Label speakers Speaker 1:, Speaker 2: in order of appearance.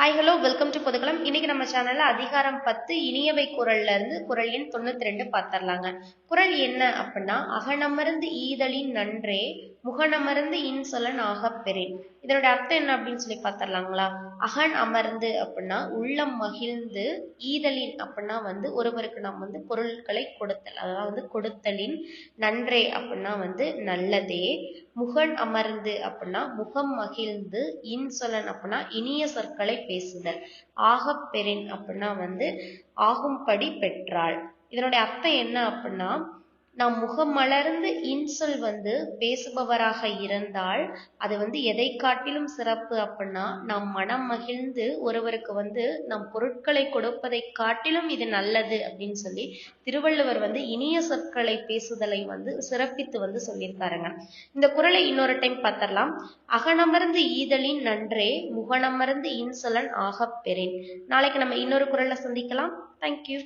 Speaker 1: Hi hello welcome to பொதுக்கலாம் இன்னைக்கு நம்ம சேனல்ல அதிகாரம் பத்து இனியவை குரல்ல இருந்து குரல் எண் தொண்ணூத்தி ரெண்டு பார்த்துடலாங்க குரல் என்ன அப்படின்னா அகனமர்ந்து ஈதலின் நன்றே முகனமர்ந்து இன்சொலன் ஆகப்பெறேன். இதனோட அர்த்தம் என்ன அப்படின்னு சொல்லி பார்த்துடலாங்களா அகன் அமர்ந்து அப்படின்னா உள்ளம் மகிழ்ந்து ஈதலின் அப்படின்னா வந்து ஒருவருக்கு நாம் வந்து பொருட்களை கொடுத்தல். அதாவது கொடுத்தலின் நன்றே அப்படின்னா வந்து நல்லதே. முகன் அமர்ந்து அப்படின்னா முகம் மகிழ்ந்து இன்சொலன் அப்படின்னா இனிய சொற்களை பேசுதல். ஆகப் பெறின் அப்படின்னா வந்து ஆகும்படி பெற்றாள். இதனுடைய அர்த்தம் என்ன அப்படின்னா நாம் முகம் மலர்ந்து இன்சொல் வந்து பேசுபவராக இருந்தால் அது வந்து எதை காட்டிலும் சிறப்பு அப்படின்னா நாம் மனம் மகிழ்ந்து ஒருவருக்கு வந்து நம் பொருட்களை கொடுப்பதை காட்டிலும் இது நல்லது அப்படின்னு சொல்லி திருவள்ளுவர் வந்து இனிய சொற்களை பேசுதலை வந்து சிறப்பித்து வந்து சொல்லியிருக்காருங்க. இந்த குரலை இன்னொரு டைம் பார்த்தரலாம் அகனமர்ந்து ஈதலின் நன்றே முகனமர்ந்து இன்சொலன் ஆகப் பெறேன். நாளைக்கு நம்ம இன்னொரு குரலை சந்திக்கலாம். தேங்க்யூ